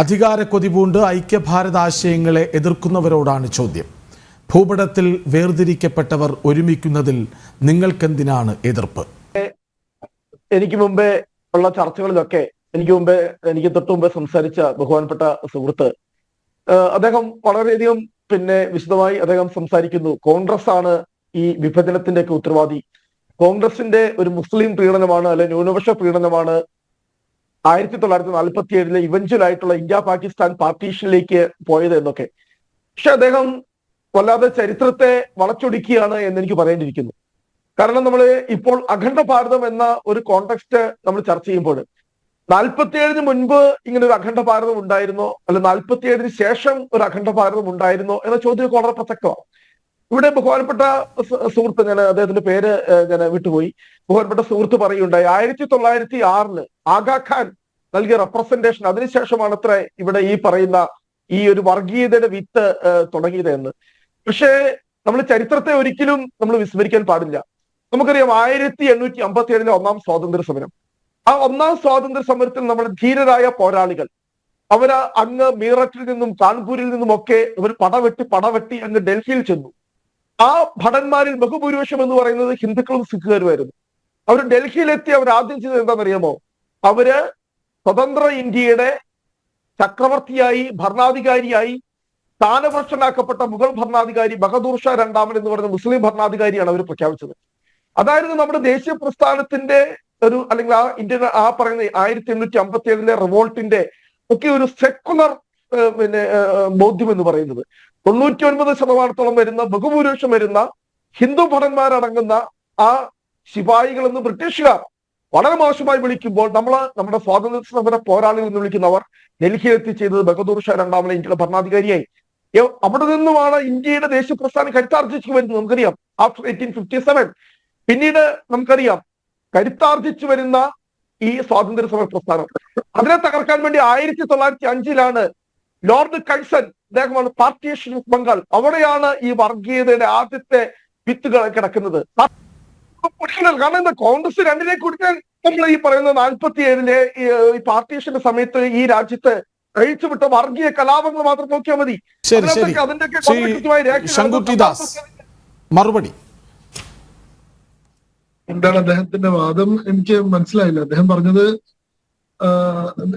അധികാര കൊതിപൂണ്ട് ഐക്യഭാരത ആശയങ്ങളെ എതിർക്കുന്നവരോടാണ് ചോദ്യം. ഭൂപടത്തിൽ വേർതിരിക്കപ്പെട്ടവർ ഒരുമിക്കുന്നതിൽ നിങ്ങൾക്കെന്തിനാണ് എതിർപ്പ്? എനിക്ക് മുമ്പേ ഉള്ള ചർച്ചകളിലൊക്കെ എനിക്ക് മുമ്പേ എനിക്ക് തൊട്ട് മുമ്പേ സംസാരിച്ച ബഹുമാനപ്പെട്ട സുഹൃത്ത് അദ്ദേഹം വളരെയധികം പിന്നെ വിശദമായി അദ്ദേഹം സംസാരിക്കുന്നു. കോൺഗ്രസ് ആണ് ഈ വിഭജനത്തിന്റെ ഒക്കെ ഉത്തരവാദി. കോൺഗ്രസിന്റെ ഒരു മുസ്ലിം പീഡനമാണ് അല്ലെ ന്യൂനപക്ഷ പ്രീണനമാണ് ആയിരത്തി തൊള്ളായിരത്തി നാൽപ്പത്തി ഏഴിലെ ഇവഞ്ചൽ ആയിട്ടുള്ള ഇന്ത്യ പാകിസ്ഥാൻ പാർട്ടീഷനിലേക്ക് പോയത് എന്നൊക്കെ. പക്ഷെ അദ്ദേഹം വല്ലാതെ ചരിത്രത്തെ വളച്ചൊടിക്കുകയാണ് എന്ന് എനിക്ക് പറയേണ്ടിയിരിക്കുന്നു. കാരണം നമ്മൾ ഇപ്പോൾ അഖണ്ഡ ഭാരതം എന്ന ഒരു കോണ്ടെക്സ്റ്റ് നമ്മൾ ചർച്ച ചെയ്യുമ്പോൾ നാൽപ്പത്തിയേഴിന് മുൻപ് ഇങ്ങനെ ഒരു അഖണ്ഡ ഭാരതം ഉണ്ടായിരുന്നോ? അല്ല നാൽപ്പത്തിയേഴിന് ശേഷം ഒരു അഖണ്ഡ ഭാരതം ഉണ്ടായിരുന്നോ? എന്ന ചോദ്യം വളരെ പ്രസക്തമാണ്. ഇവിടെ ബഹുമാനപ്പെട്ട സുഹൃത്ത് ഞാൻ അദ്ദേഹത്തിന്റെ പേര് ഞാൻ വിട്ടുപോയി. ബഹുമാനപ്പെട്ട സുഹൃത്ത് പറയുണ്ടായി ആയിരത്തി തൊള്ളായിരത്തി ആറിൽ ആഗാ ഖാൻ നൽകിയ റെപ്രസെന്റേഷൻ അതിനുശേഷമാണ് അത്ര ഇവിടെ ഈ പറയുന്ന ഈ ഒരു വർഗീയതയുടെ വിത്ത് തുടങ്ങിയത് എന്ന്. പക്ഷേ നമ്മൾ ചരിത്രത്തെ ഒരിക്കലും നമ്മൾ വിസ്മരിക്കാൻ പാടില്ല. നമുക്കറിയാം ആയിരത്തി എണ്ണൂറ്റി അമ്പത്തി ഏഴിലെ ഒന്നാം സ്വാതന്ത്ര്യ സമരം ആ ഒന്നാം സ്വാതന്ത്ര്യ സമരത്തിൽ നമ്മുടെ ധീരരായ പോരാളികൾ. അവർ അങ്ങ് മീററ്റിൽ നിന്നും കാൺപൂരിൽ നിന്നും ഒക്കെ അവർ പടവെട്ടി പടവെട്ടി അങ്ങ് ഡൽഹിയിൽ ചെന്നു. ആ ഭടന്മാരിൽ ബഹുഭൂരിപക്ഷം എന്ന് പറയുന്നത് ഹിന്ദുക്കളും സിഖുകാരുമായിരുന്നു. അവർ ഡൽഹിയിലെത്തി അവർ ആദ്യം ചെയ്തത് എന്താണെന്നറിയാമോ? അവർ സ്വതന്ത്ര ഇന്ത്യയുടെ ചക്രവർത്തിയായി ഭരണാധികാരിയായി സ്ഥാനഭ്രഷ്ടനാക്കപ്പെട്ട മുഗൾ ഭരണാധികാരി ബഹദൂർ ഷാ രണ്ടാമൻ എന്ന് പറയുന്ന മുസ്ലിം ഭരണാധികാരിയാണ് അവർ പ്രഖ്യാപിച്ചത്. അതായിരുന്നു നമ്മുടെ ദേശീയ പ്രസ്ഥാനത്തിന്റെ ഒരു അല്ലെങ്കിൽ ആ ഇന്ത്യ ആ പറയുന്ന ആയിരത്തി എണ്ണൂറ്റി അമ്പത്തി ഏഴിലെ റിവോൾട്ടിന്റെ ഒക്കെ ഒരു സെക്കുലർ പിന്നെ ബോധ്യം എന്ന് പറയുന്നത്. തൊണ്ണൂറ്റി ഒൻപത് ശതമാനത്തോളം വരുന്ന ബഹുഭൂരിപക്ഷം വരുന്ന ഹിന്ദു ഭടന്മാരടങ്ങുന്ന ആ ശിപായികളെന്ന് ബ്രിട്ടീഷുകാർ വളരെ മോശമായി വിളിക്കുമ്പോൾ നമ്മൾ നമ്മുടെ സ്വാതന്ത്ര്യ സമര പോരാളികൾ എന്ന് വിളിക്കുന്നവർ ഡൽഹിയിൽ എത്തിച്ചെയ്തത് ബഹദൂർ ഷാ രണ്ടാമനെ ഇന്ത്യയുടെ ഭരണാധികാരിയായി. അവിടെ നിന്നുമാണ് ഇന്ത്യയുടെ ദേശീയ പ്രസ്ഥാനം കരുത്താർജിച്ചു വരുന്നത് നമുക്കറിയാം. ആഫ്റ്റർ എയ്റ്റീൻ ഫിഫ്റ്റി സെവൻ പിന്നീട് നമുക്കറിയാം കരുത്താർജിച്ചു വരുന്ന ഈ സ്വാതന്ത്ര്യ സമര പ്രസ്ഥാനം. അതിനെ തകർക്കാൻ വേണ്ടി ആയിരത്തി തൊള്ളായിരത്തി അഞ്ചിലാണ് ലോർഡ് കൺസൺ അദ്ദേഹമാണ് പാർട്ടീഷൻ ബംഗാൾ. അവിടെയാണ് ഈ വർഗീയതയുടെ ആദ്യത്തെ വിത്തുകൾ കിടക്കുന്നത്. കൊടുക്കണം. കാരണം എന്താ കോൺഗ്രസ് രണ്ടിനെ കൊടുക്കാൻ നമ്മൾ ഈ പറയുന്ന നാൽപ്പത്തി ഏഴിലെ ഈ പാർട്ടീഷന്റെ സമയത്ത് ഈ രാജ്യത്ത് അഴിച്ചുവിട്ട വർഗീയ കലാപങ്ങൾ മാത്രം നോക്കിയാൽ മതി. അതിന്റെയൊക്കെ മറുപടി. എന്താണ് അദ്ദേഹത്തിന്റെ വാദം? എനിക്ക് മനസ്സിലായില്ല. അദ്ദേഹം പറഞ്ഞത്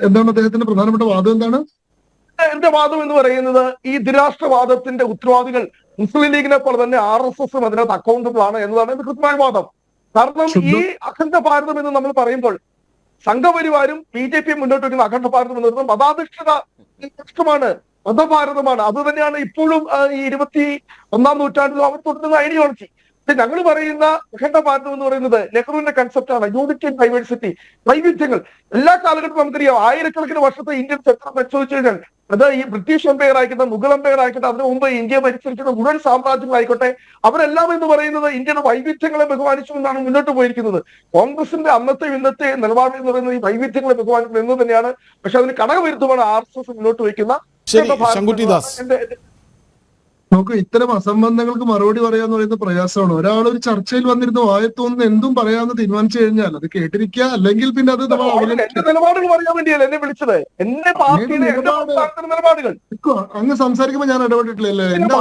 എന്താണ് അദ്ദേഹത്തിന്റെ പ്രധാനപ്പെട്ട വാദം എന്താണ്? എന്റെ വാദം എന്ന് പറയുന്നത് ഈ ദുരാഷ്ട്രവാദത്തിന്റെ ഉത്തരവാദികൾ മുസ്ലിം ലീഗിനെ പോലെ തന്നെ ആർ എസ് എസും അതിനകത്ത് അക്കൗണ്ടബിൾ ആണ് എന്നതാണ് എന്റെ കൃത്യമായ വാദം. കാരണം ഈ അഖണ്ഡ ഭാരതം എന്ന് നമ്മൾ പറയുമ്പോൾ സംഘപരിവാരും ബി ജെ പിയും മുന്നോട്ട് വയ്ക്കുന്ന അഖണ്ഡ ഭാരതം എന്ന് പറയുന്നത് മതാധിഷ്ഠിത രാഷ്ട്രമാണ് മതഭാരതമാണ്. അത് തന്നെയാണ് ഇപ്പോഴും ഈ ഇരുപത്തി ഒന്നാം നൂറ്റാണ്ടിലും അവർ തുടരുന്ന ഐഡിയോളജി പക്ഷെ ഞങ്ങൾ പറയുന്ന അഖണ്ഡ ഭാരതം എന്ന് പറയുന്നത് നെഹ്റുവിന്റെ കൺസെപ്റ്റ് ആണ്. യൂണിറ്റി ആൻഡ് ഡൈവേഴ്സിറ്റി വൈവിധ്യങ്ങൾ. എല്ലാ കാലഘട്ടവും നമുക്കറിയാം. ആയിരക്കണക്കിന് വർഷത്തെ ഇന്ത്യൻ ചരിത്രം പരിശോധിച്ചു കഴിഞ്ഞാൽ അത് ഈ ബ്രിട്ടീഷ് എംപയർ ആയിക്കോട്ടെ മുഗൾ എംപയർ ആയിക്കോട്ടെ അതിനു മുമ്പ് ഇന്ത്യ ഭരിച്ചിരിക്കുന്ന മുഴുവൻ സാമ്രാജ്യങ്ങളായിക്കോട്ടെ അവരെല്ലാം എന്ന് പറയുന്നത് ഇന്ത്യയുടെ വൈവിധ്യങ്ങളെ ബഹുമാനിച്ചു എന്നാണ് മുന്നോട്ട് പോയിരിക്കുന്നത്. കോൺഗ്രസിന്റെ അന്നത്തെ ഇന്നത്തെ നിലപാട് എന്ന് പറയുന്നത് ഈ വൈവിധ്യങ്ങളെ ബഹുമാനിക്കുന്നത് എന്ന് തന്നെയാണ്. പക്ഷെ അതിന് കടകവിരുദ്ധമാണ് ആർ എസ് എസ് മുന്നോട്ട് വയ്ക്കുന്ന ശരി, ഭാരതം നമുക്ക് ഇത്തരം അസംബന്ധങ്ങൾക്ക് മറുപടി പറയാന്ന് പറയുന്നത് പ്രയാസമാണ്. ഒരാൾ ഒരു ചർച്ചയിൽ വന്നിരുന്ന് വായത്തോന്ന് എന്തും പറയാമെന്ന് തീരുമാനിച്ചു കഴിഞ്ഞാൽ അത് കേട്ടിരിക്കുക അല്ലെങ്കിൽ പിന്നെ അത് നിലപാടുകൾ പറയാൻ വേണ്ടിയല്ല എന്നെ വിളിച്ചത്? എന്റെ പാർട്ടിയുടെ എന്റെ നിലപാട് പ്രസ്ഥാനത്തിന്റെ നിലപാടുകൾ. അങ്ങ് സംസാരിക്കുമ്പോ ഞാൻ ഇടപെട്ടിട്ടില്ലല്ലേ എന്റെ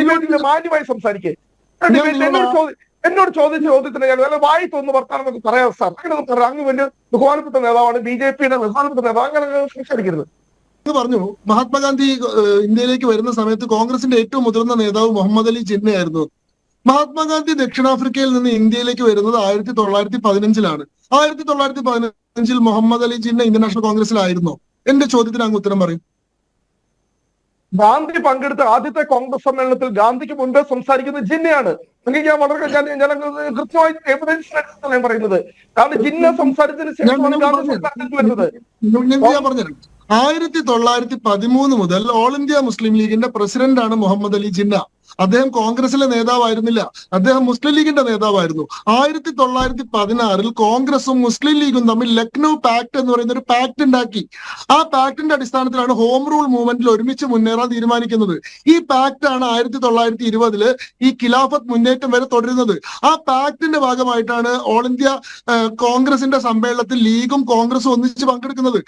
അങ്ങനെ ഒരു മാന്യമായി സംസാരിക്കേ. ഡിബേറ്റ് എന്നോട് എന്നോട് ചോദിച്ച ചോദ്യത്തിന് ഞാൻ അല്ല വായി തോന്നുന്നു വർത്താനം പറയാം സാർ അങ്ങനെ പറയാം അങ്ങ് വലിയ ബഹുമാനപ്പെട്ട നേതാവാണ് ബി ജെ പിയുടെ ബഹുമാനപ്പെട്ട നേതാവ്. അങ്ങനെ സംസാരിക്കരുത്. പറഞ്ഞു. മഹാത്മാഗാന്ധി ഇന്ത്യയിലേക്ക് വരുന്ന സമയത്ത് കോൺഗ്രസിന്റെ ഏറ്റവും മുതിർന്ന നേതാവ് മുഹമ്മദ് അലി ജിന്നയായിരുന്നു. മഹാത്മാഗാന്ധി ദക്ഷിണാഫ്രിക്കയിൽ നിന്ന് ഇന്ത്യയിലേക്ക് വരുന്നത് ആയിരത്തി തൊള്ളായിരത്തി പതിനഞ്ചിലാണ്. ആയിരത്തി തൊള്ളായിരത്തി പതിനഞ്ചിൽ മുഹമ്മദ് അലി ജിന്ന ഇന്ത്യൻ നാഷണൽ കോൺഗ്രസിലായിരുന്നോ? എന്റെ ചോദ്യത്തിന് അങ്ങ് ഉത്തരം പറയും. ഗാന്ധി പങ്കെടുത്ത ആദ്യത്തെ കോൺഗ്രസ് സമ്മേളനത്തിൽ ഗാന്ധിക്ക് മുൻപേ സംസാരിക്കുന്നത് ജിന്നയാണ്. നിങ്ങൾക്ക് ഞാൻ വളരെ ഞാൻ കൃത്യമായി എവിഡൻസ് ഞാൻ പറയുന്നത്. കാരണം ജിന്ന സംസാരിച്ചതിന് ശേഷമാണ് ഗാന്ധി സംസാരിച്ചു സംസാരിച്ചിട്ട് വരുന്നത്. ആയിരത്തി തൊള്ളായിരത്തി പതിമൂന്ന് മുതൽ ഓൾ ഇന്ത്യ മുസ്ലിം ലീഗിന്റെ പ്രസിഡന്റാണ് മുഹമ്മദ് അലി ജിന്ന. അദ്ദേഹം കോൺഗ്രസിലെ നേതാവായിരുന്നില്ല. അദ്ദേഹം മുസ്ലിം ലീഗിന്റെ നേതാവായിരുന്നു. ആയിരത്തി തൊള്ളായിരത്തി പതിനാറിൽ കോൺഗ്രസും മുസ്ലിം ലീഗും തമ്മിൽ ലക്നൗ പാക്ട് എന്ന് പറയുന്ന ഒരു പാക്ട് ഉണ്ടാക്കി. ആ പാക്ടിന്റെ അടിസ്ഥാനത്തിലാണ് ഹോം റൂൾ മൂവ്മെന്റിൽ ഒരുമിച്ച് മുന്നേറാൻ തീരുമാനിക്കുന്നത്. ഈ പാക്ട് ആണ് ആയിരത്തി തൊള്ളായിരത്തി ഇരുപതിൽ ഈ ഖിലാഫത്ത് മുന്നേറ്റം വരെ തുടരുന്നത്. ആ പാക്ടിന്റെ ഭാഗമായിട്ടാണ് ഓൾ ഇന്ത്യ കോൺഗ്രസിന്റെ സമ്മേളനത്തിൽ ലീഗും കോൺഗ്രസും ഒന്നിച്ച് പങ്കെടുക്കുന്നത്.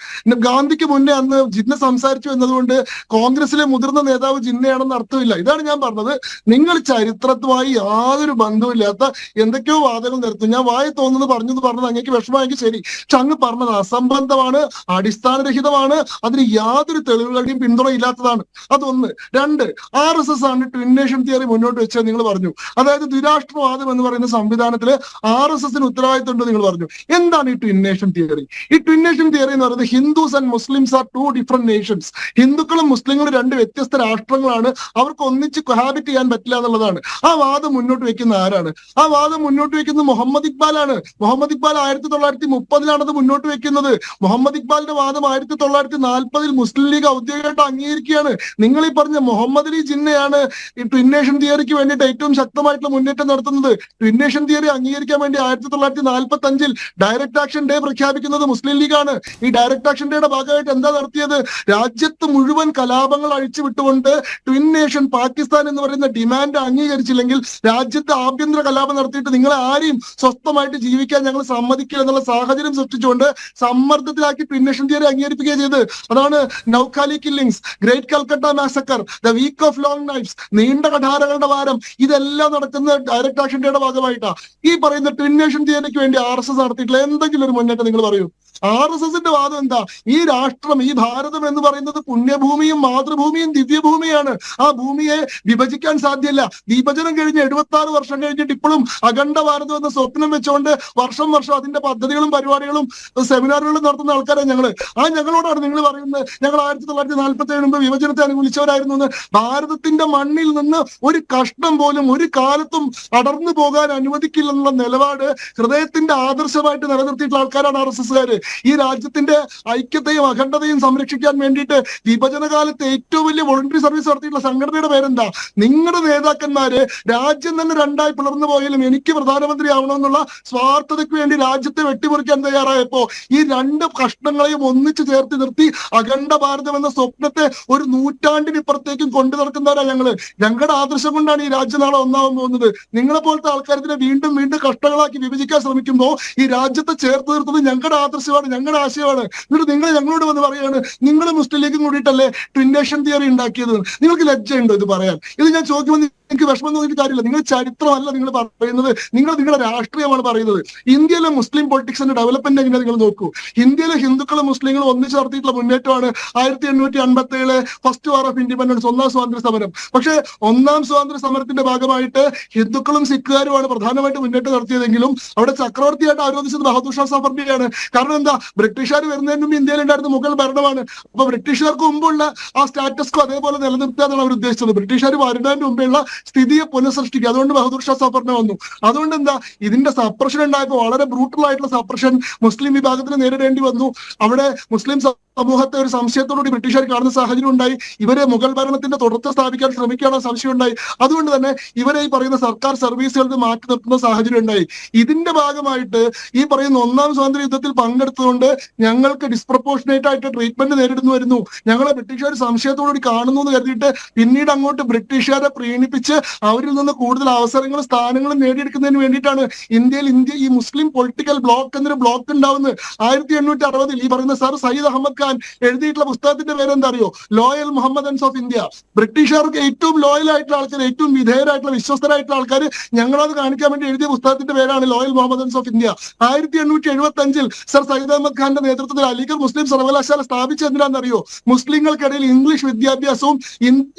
ഗാന്ധിക്ക് മുന്നേ അന്ന് ജിന്ന സംസാരിച്ചു എന്നതുകൊണ്ട് കോൺഗ്രസിലെ മുതിർന്ന നേതാവ് ജിന്നയാണെന്ന് അർത്ഥമില്ല. ഇതാണ് ഞാൻ പറഞ്ഞത്. നിങ്ങൾ ചരിത്രത്തുമായി യാതൊരു ബന്ധവുമില്ലാത്ത എന്തൊക്കെയോ വാദങ്ങൾ നിർത്തും ഞാൻ വായി തോന്നുന്നത് പറഞ്ഞത് പറഞ്ഞത് അങ്ങേക്ക് വിഷമമായെങ്കിൽ ശരി. പക്ഷെ അങ്ങ് പറഞ്ഞത് അസംബന്ധമാണ് അടിസ്ഥാനരഹിതമാണ് അതിന് യാതൊരു തെളിവുകളുടെയും പിന്തുണ ഇല്ലാത്തതാണ്. അതൊന്ന്. രണ്ട്. ആർ എസ് എസ് ആണ് ട്വിന്നേഷൻ നേഷൻ തിയറി മുന്നോട്ട് വെച്ചത് നിങ്ങൾ പറഞ്ഞു. അതായത് ദ്വിരാഷ്ട്രവാദം എന്ന് പറയുന്ന സംവിധാനത്തിൽ ആർ എസ് എസിന് ഉത്തരവാദിത്തം ഉണ്ട് നിങ്ങൾ പറഞ്ഞു. എന്താണ് ഈ ട്വിന്നേഷൻ നേഷൻ തിയറി ഈ ട്വിന്നേഷൻ നേഷൻ തിയറി എന്ന് പറയുന്നത് Hindus and Muslims are two different nations. ഹിന്ദുക്കളും മുസ്ലിങ്ങളും രണ്ട് വ്യത്യസ്ത രാഷ്ട്രങ്ങളാണ്. അവർക്ക് ഒന്നിച്ച് കൊഹാബിറ്റ് ചെയ്യാൻ പറ്റില്ല എന്നുള്ളതാണ്. ആ വാദം മുന്നോട്ട് വെക്കുന്ന ആരാണ്? ആ വാദം മുന്നോട്ട് വെക്കുന്നത് മുഹമ്മദ് ഇക്ബാലാണ്. മുഹമ്മദ് ഇക്ബാൽ ആയിരത്തി തൊള്ളായിരത്തി മുപ്പതിലാണ് അത് മുന്നോട്ട് വെക്കുന്നത്. മുഹമ്മദ് ഇക്ബാലിന്റെ വാദം ആയിരത്തി തൊള്ളായിരത്തി നാൽപ്പതിൽ മുസ്ലിം ലീഗ് ഔദ്യോഗികമായിട്ട് അംഗീകരിക്കുകയാണ്. നിങ്ങൾ ഈ പറഞ്ഞ മുഹമ്മദ് അലി ജിന്നയാണ് ഈ ട്വിന്നേഷൻ തിയറിക്ക് വേണ്ടിയിട്ട് ഏറ്റവും ശക്തമായിട്ടുള്ള മുന്നേറ്റം നടത്തുന്നത്. ട്വിന്നേഷൻ തിയറി അംഗീകരിക്കാൻ വേണ്ടി ആയിരത്തി തൊള്ളായിരത്തി നാൽപ്പത്തി അഞ്ചിൽ ഡയറക്ട് ആക്ഷൻ ഡേ പ്രഖ്യാപിക്കുന്നത് മുസ്ലിം ലീഗാണ്. ഈ ഡയറക്ട് ആക്ഷൻ ഡേയുടെ ഭാഗമായിട്ട് എന്താ നടത്തിയത്? രാജ്യത്ത് മുഴുവൻ കലാപങ്ങൾ അഴിച്ചുവിട്ടുകൊണ്ട് ട്വിൻ നേഷൻ പാകിസ്ഥാൻ എന്ന് പറയുന്ന ഡിമാൻഡ് അംഗീകരിച്ചില്ലെങ്കിൽ രാജ്യത്ത് ആഭ്യന്തര കലാപം നടത്തിയിട്ട് നിങ്ങളെ ആരെയും സ്വസ്ഥമായിട്ട് ജീവിക്കാൻ ഞങ്ങൾ സമ്മതിക്കില്ല എന്നുള്ള സാഹചര്യം സൃഷ്ടിച്ചുകൊണ്ട് സമ്മർദ്ദത്തിലാക്കി ട്വിൻ നേഷൻ തിയറി അംഗീകരിപ്പിക്കുകയും ചെയ്ത്. അതാണ് Noakhali killings great Calcutta massacre the week of long knives നീണ്ട കഠാരകളുടെ വാരം. ഇതെല്ലാം നടക്കുന്ന ഡയറക്ട് ആക്ഷൻ ഡേയുടെ ഭാഗമായിട്ടാണ് ഈ പറയുന്ന ട്വിൻ നേഷൻ തിയറിക്ക് വേണ്ടി ആർ എസ് എസ് നടത്തിയിട്ടുള്ള എന്തെങ്കിലും ഒരു മുന്നേറ്റം നിങ്ങൾ പറയൂ. ആർ എസ് എസിന്റെ വാദം എന്താ? ഈ രാഷ്ട്രം ഈ ഭാരതം എന്ന് പറയുന്നത് പുണ്യഭൂമിയും മാതൃഭൂമിയും ദിവ്യഭൂമിയാണ്. ആ ഭൂമിയെ വിഭജിക്കാൻ സാധ്യമല്ല വിഭജനം കഴിഞ്ഞ് എഴുപത്തി ആറ് വർഷം കഴിഞ്ഞിട്ട് ഇപ്പോഴും അഖണ്ഡ ഭാരതം എന്ന സ്വപ്നം വെച്ചുകൊണ്ട് വർഷം വർഷം അതിന്റെ പദ്ധതികളും പരിപാടികളും സെമിനാറുകളും നടത്തുന്ന ആൾക്കാരാണ് ഞങ്ങൾ. ആ ഞങ്ങളോടാണ് നിങ്ങൾ പറയുന്നത്. ഞങ്ങൾ ആയിരത്തി തൊള്ളായിരത്തി നാൽപ്പത്തി ഏഴ് മുമ്പ് വിഭജനത്തെ അനുകൂലിച്ചവരായിരുന്നു എന്ന്. ഭാരതത്തിന്റെ മണ്ണിൽ നിന്ന് ഒരു കഷ്ണം പോലും ഒരു കാലത്തും അടർന്നു പോകാൻ അനുവദിക്കില്ലെന്നുള്ള നിലപാട് ഹൃദയത്തിന്റെ ആദർശമായിട്ട് നിലനിർത്തിയിട്ടുള്ള ആൾക്കാരാണ് ആർ എസ് എസ്കാര്. ഈ രാജ്യത്തിന്റെ ഐക്യത്തെയും അഖണ്ഡതയും സംരക്ഷിക്കാൻ വേണ്ടിയിട്ട് വിഭജന കാലത്ത് ഏറ്റവും വലിയ വോളണ്ടറി സർവീസ് നടത്തിയിട്ടുള്ള സംഘടനയുടെ പേരെന്താ? നിങ്ങളുടെ നേതാക്കന്മാര് രാജ്യം തന്നെ രണ്ടായി പിളർന്നു പോയാലും എനിക്ക് പ്രധാനമന്ത്രി ആവണമെന്നുള്ള സ്വാർത്ഥതയ്ക്ക് വേണ്ടി രാജ്യത്തെ വെട്ടിമുറിക്കാൻ തയ്യാറായപ്പോ ഈ രണ്ട് കഷ്ണങ്ങളെയും ഒന്നിച്ചു ചേർത്ത് നിർത്തി അഖണ്ഡ ഭാരതം എന്ന സ്വപ്നത്തെ ഒരു നൂറ്റാണ്ടിനിപ്പുറത്തേക്കും കൊണ്ടു നടക്കുന്നവരാ ഞങ്ങൾ. ഞങ്ങളുടെ ആദർശം കൊണ്ടാണ് ഈ രാജ്യം നാളെ ഒന്നാവാൻ പോകുന്നത്. നിങ്ങളെ പോലത്തെ ആൾക്കാർ ഇതിനെ വീണ്ടും വീണ്ടും കഷ്ടങ്ങളാക്കി വിഭജിക്കാൻ ശ്രമിക്കുമ്പോൾ ഈ രാജ്യത്തെ ചേർത്ത് നിർത്തുന്നത് ഞങ്ങളുടെ ആദർശമാണ് ഞങ്ങളുടെ ആശയമാണ്. എന്നിട്ട് നിങ്ങൾ ഞങ്ങളോട് വന്ന് പറയാണ് നിങ്ങൾ മുസ്ലിം ലീഗും കൂടിയിട്ടല്ലേ ട്വിന്നേഷൻ തിയറി ഉണ്ടാക്കിയത്? നിങ്ങൾക്ക് ലജ്ജയുണ്ടോ ഇത് പറയാൻ? ഇത് ഞാൻ ചോദിക്കുമ്പോൾ നിങ്ങൾക്ക് വിഷമം തോന്നിയിട്ട് കാര്യമില്ല. നിങ്ങൾ ചരിത്രമല്ല നിങ്ങൾ പറയുന്നത്. നിങ്ങൾ നിങ്ങളുടെ രാഷ്ട്രീയമാണ് പറയുന്നത്. ഇന്ത്യയിലെ മുസ്ലിം പൊളിറ്റിക്സിന്റെ ഡെവലപ്മെന്റ് എങ്ങനെ നിങ്ങൾ നോക്കൂ? ഇന്ത്യയിലെ ഹിന്ദുക്കളും മുസ്ലിങ്ങളും ഒന്നിച്ച് നടത്തിയിട്ടുള്ള മുന്നേറ്റമാണ് ആയിരത്തി എണ്ണൂറ്റി അൻപത്തി ഏഴ് ഫസ്റ്റ് വാർ ഓഫ് ഇൻഡിപെൻഡൻസ് ഒന്നാം സ്വാതന്ത്ര്യ സമരം. പക്ഷേ ഒന്നാം സ്വാതന്ത്ര്യ സമരത്തിന്റെ ഭാഗമായിട്ട് ഹിന്ദുക്കളും സിഖുകാരുമാണ് പ്രധാനമായിട്ട് മുന്നേറ്റം നടത്തിയതെങ്കിലും അവിടെ ചക്രവർത്തിയായിട്ട് ആരോപിച്ചത് ബഹദൂർ ഷാ സഫറിനെയാണ് കാരണം എന്താ? ബ്രിട്ടീഷുകാർ വരുന്നതിന് മുമ്പ് ഇന്ത്യയിലുണ്ടായിരുന്ന മുഗൾ ഭരണമാണ്. അപ്പൊ ബ്രിട്ടീഷുകാർക്ക് മുമ്പുള്ള ആ സ്റ്റാറ്റസ്കോ അതേപോലെ നിലനിർത്തുക എന്നാണ് അവർ ഉദ്ദേശിച്ചത്. ബ്രിട്ടീഷുകാർ വരുന്നതിന് മുമ്പുള്ള സ്ഥിതിയെ പുനഃസൃഷ്ടിക്കുക. അതുകൊണ്ട് ബഹദൂർ ഷാ സഫറിനെ വന്നു. അതുകൊണ്ട് എന്താ? ഇതിന്റെ സപ്രഷൻ ഉണ്ടായപ്പോൾ വളരെ ബ്രൂട്ടൽ ആയിട്ടുള്ള സപ്രഷൻ മുസ്ലിം വിഭാഗത്തിന് നേരിടേണ്ടി വന്നു. അവിടെ മുസ്ലിം സമൂഹത്തെ ഒരു സംശയത്തോടുകൂടി ബ്രിട്ടീഷുകാർ കാണുന്ന സാഹചര്യം ഉണ്ടായി. ഇവരെ മുഗൾ ഭരണത്തിന്റെ തുടർച്ച സ്ഥാപിക്കാൻ ശ്രമിക്കാനുള്ള സംശയം ഉണ്ടായി. അതുകൊണ്ട് തന്നെ ഇവരെ ഈ പറയുന്ന സർക്കാർ സർവീസുകളിൽ മാറ്റി നിർത്തുന്ന സാഹചര്യം ഉണ്ടായി. ഇതിന്റെ ഭാഗമായിട്ട് ഈ പറയുന്ന ഒന്നാം സ്വാതന്ത്ര്യ യുദ്ധത്തിൽ പങ്കെടുത്തതുകൊണ്ട് ഞങ്ങൾക്ക് ഡിസ്പ്രപ്പോർഷനേറ്റ് ആയിട്ട് ട്രീറ്റ്മെന്റ് നേരിടുന്നു വരുന്നു. ഞങ്ങളെ ബ്രിട്ടീഷുകാർ സംശയത്തോടുകൂടി കാണുന്നു എന്ന് കരുതിയിട്ട് പിന്നീട് അങ്ങോട്ട് ബ്രിട്ടീഷുകാരെ പ്രീണിപ്പിച്ച് അവരിൽ നിന്ന് കൂടുതൽ അവസരങ്ങളും സ്ഥാനങ്ങളും നേടിയെടുക്കുന്നതിന് വേണ്ടിയിട്ടാണ് ഇന്ത്യയിൽ ഇന്ത്യ ഈ മുസ്ലിം പൊളിറ്റിക്കൽ ബ്ലോക്ക് എന്നൊരു ബ്ലോക്ക് ഉണ്ടാവുന്നത്. ആയിരത്തി എണ്ണൂറ്റി അറുപതിൽ ഈ പറയുന്ന സർ സയ്യിദ് അഹമ്മദ് ഖാൻ എഴുതിയിട്ടുള്ള പുസ്തകത്തിന്റെ പേര് എന്താ അറിയോ ലോയൽ മുഹമ്മദൻസ് ഓഫ് ഇന്ത്യ ബ്രിട്ടീഷുകാർക്ക് ഏറ്റവും ലോയൽ ആയിട്ടുള്ള ആൾക്കാർ ഏറ്റവും വിധേയരായിട്ടുള്ള വിശ്വസ്തരായിട്ടുള്ള ആൾക്കാർ ഞങ്ങളത് കാണിക്കാൻ വേണ്ടി എഴുതിയ പുസ്തകത്തിന്റെ പേരാണ് ലോയൽ മുഹമ്മദൻസ് ഓഫ് ഇന്ത്യ ആയിരത്തി എണ്ണൂറ്റി എഴുപത്തി അഞ്ചിൽ സർ സയ്യിദ് അഹമ്മദ് ഖാന്റെ നേതൃത്വത്തിൽ അലിഗർ മുസ്ലിം സർവകലാശാല സ്ഥാപിച്ചത് അറിയോ മുസ്ലിങ്ങൾക്കിടയിൽ ഇംഗ്ലീഷ് വിദ്യാഭ്യാസവും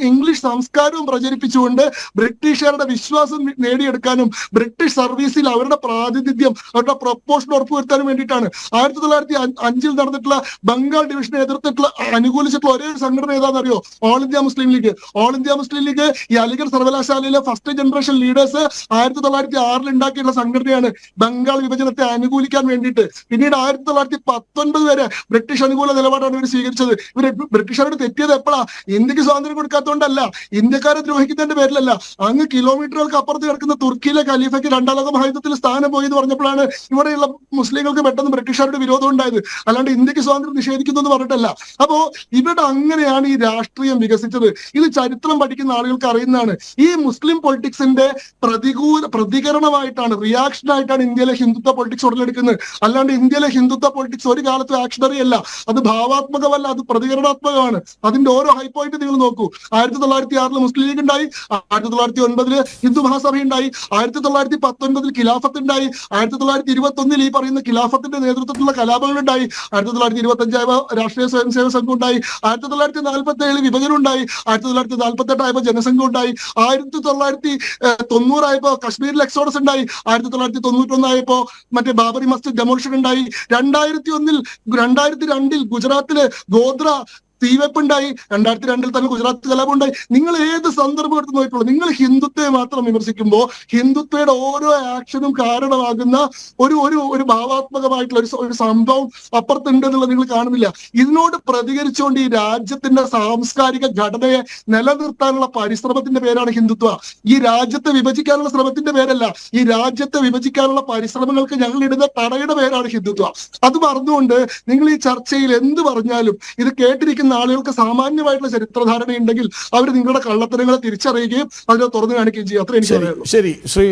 ഇംഗ്ലീഷ് സംസ്കാരവും പ്രചരിപ്പിച്ചുകൊണ്ട് ബ്രിട്ടീഷുകാരുടെ വിശ്വാസം നേടിയെടുക്കാനും ബ്രിട്ടീഷ് സർവീസിൽ അവരുടെ പ്രാതിനിധ്യം അവരുടെ പ്രൊപ്പോഷൻ ഉറപ്പുവരുത്താനും വേണ്ടിയിട്ടാണ്. ആയിരത്തി തൊള്ളായിരത്തി അഞ്ചിൽ നടന്നിട്ടുള്ള ബംഗാൾ ഡിവിഷനെ എതിർത്തിട്ടുള്ള അനുകൂലിച്ചിട്ടുള്ള ഒരേ സംഘടന ഏതാണെന്നറിയോ? All India Muslim league all India Muslim league ഈ അലിഗഡ് സർവകലാശാലയിലെ ഫസ്റ്റ് ജനറേഷൻ ലീഡേഴ്സ് ആയിരത്തി തൊള്ളായിരത്തി ആറിൽ ഉണ്ടാക്കിയിട്ടുള്ള സംഘടനയാണ് ബംഗാൾ വിഭജനത്തെ അനുകൂലിക്കാൻ വേണ്ടിയിട്ട്. പിന്നീട് ആയിരത്തി തൊള്ളായിരത്തി പത്തൊൻപത് വരെ ബ്രിട്ടീഷ് അനുകൂല നിലപാടാണ് ഇവർ സ്വീകരിച്ചത്. ഇവർ ബ്രിട്ടീഷുകാരോട് തെറ്റിയത് എപ്പോഴാ? ഇന്ത്യയ്ക്ക് സ്വാതന്ത്ര്യം കൊടുക്കാത്തതുകൊണ്ടല്ല. ഇന്ത്യക്കാരെ ദ്രോഹിക്കുന്നതിന്റെ പേരിലല്ല. മാത്രമല്ല അങ്ങ് കിലോമീറ്ററുകൾക്ക് അപ്പുറത്ത് കിടക്കുന്ന തുർക്കിയിലെ ഖലീഫയ്ക്ക് രണ്ടാം ലോക മഹായുദ്ധത്തിൽ സ്ഥാനം പോയി എന്ന് പറഞ്ഞപ്പോഴാണ് ഇവിടെയുള്ള മുസ്ലിങ്ങൾക്ക് പെട്ടെന്ന് ബ്രിട്ടീഷുകാരുടെ വിരോധം ഉണ്ടായത്. അല്ലാണ്ട് ഇന്ത്യയ്ക്ക് സ്വാതന്ത്ര്യം നിഷേധിക്കുന്നു എന്ന് പറഞ്ഞിട്ടല്ല. അപ്പോ ഇവിടെ അങ്ങനെയാണ് ഈ രാഷ്ട്രീയം വികസിച്ചത്. ഇത് ചരിത്രം പഠിക്കുന്ന ആളുകൾക്ക് അറിയുന്നതാണ്. ഈ മുസ്ലിം പൊളിറ്റിക്സിന്റെ പ്രതികൂല പ്രതികരണമായിട്ടാണ് റിയാക്ഷൻ ആയിട്ടാണ് ഇന്ത്യയിലെ ഹിന്ദുത്വ പൊളിറ്റിക്സ് ഉടലെടുക്കുന്നത്. അല്ലാണ്ട് ഇന്ത്യയിലെ ഹിന്ദുത്വ പൊളിറ്റിക്സ് ഒരു കാലത്തും ആക്ഷണറി അല്ല. അത് ഭാവാത്മകമല്ല അത് പ്രതികരണാത്മകമാണ്. അതിന്റെ ഓരോ ഹൈ പോയിന്റ് നിങ്ങൾ നോക്കൂ. ആയിരത്തി തൊള്ളായിരത്തി ആറിൽ മുസ്ലിം ലീഗ് ഉണ്ടായി. ആയിരത്തി തൊള്ളായിരത്തി ഒൻപതിൽ ഹിന്ദു മഹാസഭ ഉണ്ടായി ആയിരത്തി തൊള്ളായിരത്തി പത്തൊൻപതിൽ ഖിലാഫത്ത് ഉണ്ടായി ആയിരത്തി തൊള്ളായിരത്തി ഇരുപത്തി ഒന്നിൽ ഈ പറയുന്ന ഖിലാഫത്തിന്റെ നേതൃത്വത്തിലുള്ള കലാപങ്ങൾ ഉണ്ടായി ആയിരത്തി തൊള്ളായിരത്തി ഇരുപത്തി അഞ്ചായപ്പോ രാഷ്ട്രീയ സ്വയം സേവക സംഘം ഉണ്ടായി ആയിരത്തി തൊള്ളായിരത്തി നാൽപ്പത്തി ഏഴിൽ വിഭജനം ഉണ്ടായി ആയിരത്തി തൊള്ളായിരത്തി നാൽപ്പത്തി എട്ടായപ്പോ ജനസംഘം ഉണ്ടായി ആയിരത്തി തൊള്ളായിരത്തി തൊണ്ണൂറായപ്പോ കശ്മീരിൽ എക്സോഡസ് ഉണ്ടായി ആയിരത്തി തൊള്ളായിരത്തി തൊണ്ണൂറ്റൊന്നായപ്പോ മറ്റേ ബാബറി മസ്ജിദ് ഡെമോളിഷൻ ഉണ്ടായി. രണ്ടായിരത്തി ഒന്നിൽ രണ്ടായിരത്തി രണ്ടിൽ ഗുജറാത്തിൽ ഗോദ്ര തീവെപ്പുണ്ടായി. രണ്ടായിരത്തി രണ്ടിൽ തന്നെ ഗുജറാത്ത് കലാപം ഉണ്ടായി നിങ്ങൾ ഏത് സന്ദർഭം എടുത്ത് നോക്കിയിട്ടുള്ളൂ നിങ്ങൾ ഹിന്ദുത്വയെ മാത്രം വിമർശിക്കുമ്പോൾ ഹിന്ദുത്വയുടെ ഓരോ ആക്ഷനും കാരണമാകുന്ന ഒരു ഒരു ഒരു ഭാവാത്മകമായിട്ടുള്ള ഒരു ഒരു സംഭവം അപ്പുറത്തുണ്ട് എന്നുള്ളത് നിങ്ങൾ കാണുന്നില്ല. ഇതിനോട് പ്രതികരിച്ചുകൊണ്ട് ഈ രാജ്യത്തിന്റെ സാംസ്കാരിക ഘടനയെ നിലനിർത്താനുള്ള പരിശ്രമത്തിന്റെ പേരാണ് ഹിന്ദുത്വ. ഈ രാജ്യത്തെ വിഭജിക്കാനുള്ള ശ്രമത്തിന്റെ പേരല്ല. ഈ രാജ്യത്തെ വിഭജിക്കാനുള്ള പരിശ്രമങ്ങൾക്ക് ഞങ്ങൾ ഇടുന്ന തടയുടെ പേരാണ് ഹിന്ദുത്വ. അത് പറഞ്ഞുകൊണ്ട് നിങ്ങൾ ഈ ചർച്ചയിൽ എന്ത് പറഞ്ഞാലും ഇത് കേട്ടിരിക്കുന്ന ആളുകൾക്ക് സാമാന്യമായിട്ടുള്ള ചരിത്രധാരണയുണ്ടെങ്കിൽ അവർ നിങ്ങളുടെ കള്ളത്തരങ്ങളെ തിരിച്ചറിയുകയും അതിനെ തുറന്നു കാണിക്കുകയും ചെയ്യും. അത്ര എനിക്ക് ശരി. ശ്രീ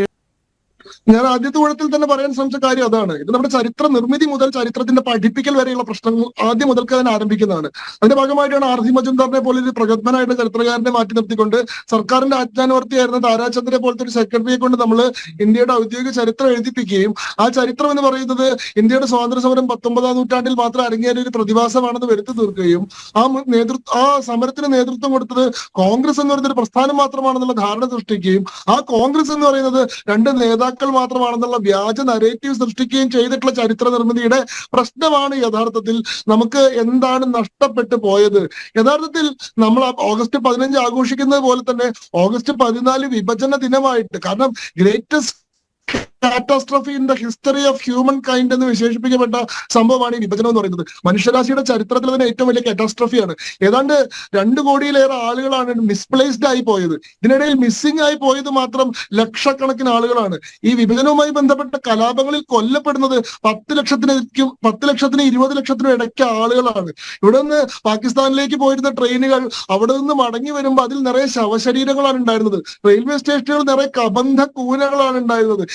ഞാൻ ആദ്യത്തെ ഊഴത്തിൽ തന്നെ പറയാൻ ശ്രമിച്ച കാര്യം അതാണ്. ഇത് നമ്മുടെ ചരിത്ര നിർമ്മിതി മുതൽ ചരിത്രത്തിന്റെ പഠിപ്പിക്കൽ വരെയുള്ള പ്രശ്നങ്ങൾ ആദ്യം മുതൽക്ക് തന്നെ ആരംഭിക്കുന്നതാണ്. അതിന്റെ ഭാഗമായിട്ടാണ് ആർ സി മജുംദാറിനെ പോലെ ഒരു പ്രഗത്ഭനായിട്ട് ചരിത്രകാരനെ മാറ്റി നിർത്തിക്കൊണ്ട് സർക്കാരിന്റെ ആജ്ഞാനവർത്തിയായിരുന്ന താരാചന്ദ്രനെ പോലത്തെ ഒരു സെക്രട്ടറിയെ കൊണ്ട് നമ്മൾ ഇന്ത്യയുടെ ഔദ്യോഗിക ചരിത്രം എഴുതിപ്പിക്കുകയും ആ ചരിത്രം എന്ന് പറയുന്നത് ഇന്ത്യയുടെ സ്വാതന്ത്ര്യ സമരം പത്തൊമ്പതാം നൂറ്റാണ്ടിൽ മാത്രം അരങ്ങേറിയ ഒരു പ്രതിഭാസമാണെന്ന് വരുത്തി തീർക്കുകയും ആ നേതൃത്വം ആ സമരത്തിന് നേതൃത്വം കൊടുത്തത് കോൺഗ്രസ് എന്ന് പറയുന്ന ഒരു പ്രസ്ഥാനം മാത്രമാണെന്നുള്ള ധാരണ സൃഷ്ടിക്കുകയും ആ കോൺഗ്രസ് എന്ന് പറയുന്നത് രണ്ട് നേതാക്കൾ മാത്രമാണെന്നുള്ള വ്യാജ നരേറ്റീവ് സൃഷ്ടിക്കുകയും ചെയ്തിട്ടുള്ള ചരിത്ര നിർമ്മിതിയുടെ പ്രശ്നമാണ് യഥാർത്ഥത്തിൽ നമുക്ക് എന്താണ് നഷ്ടപ്പെട്ടു പോയത്. യഥാർത്ഥത്തിൽ നമ്മൾ ഓഗസ്റ്റ് പതിനഞ്ച് ആഘോഷിക്കുന്നത് പോലെ തന്നെ ഓഗസ്റ്റ് പതിനാല് വിഭജന ദിനമായിട്ട്. കാരണം greatest catastrophe in the history of humankind എന്ന് വിശേഷിപ്പിക്കപ്പെട്ട സംഭവമാണ് ഈ വിഭജനം എന്ന് പറയുന്നത്. മനുഷ്യരാശിയുടെ ചരിത്രത്തിൽ തന്നെ ഏറ്റവും വലിയ കാറ്റാസ്ട്രഫിയാണ് ഏതാണ്ട് രണ്ട് കോടിയിലേറെ ആളുകളാണ് മിസ്പ്ലേസ്ഡ് ആയി പോയത്. ഇതിനിടയിൽ മിസ്സിംഗ് ആയി പോയത് മാത്രം ലക്ഷക്കണക്കിന് ആളുകളാണ്. ഈ വിഭജനവുമായി ബന്ധപ്പെട്ട കലാപങ്ങളിൽ കൊല്ലപ്പെടുന്നത് പത്ത് ലക്ഷത്തിനും പത്ത് ലക്ഷത്തിനും ഇരുപത് ലക്ഷത്തിനും ഇടയ്ക്ക് ആളുകളാണ്. ഇവിടെ നിന്ന് പാകിസ്ഥാനിലേക്ക് പോയിരുന്ന ട്രെയിനുകൾ അവിടെ നിന്ന് മടങ്ങി വരുമ്പോൾ അതിൽ നിറയെ ശവശരീരങ്ങളാണ് ഉണ്ടായിരുന്നത്. റെയിൽവേ സ്റ്റേഷനുകൾ നിറയെ കബന്ധ കൂനകളാണ് ഉണ്ടായിരുന്നത്.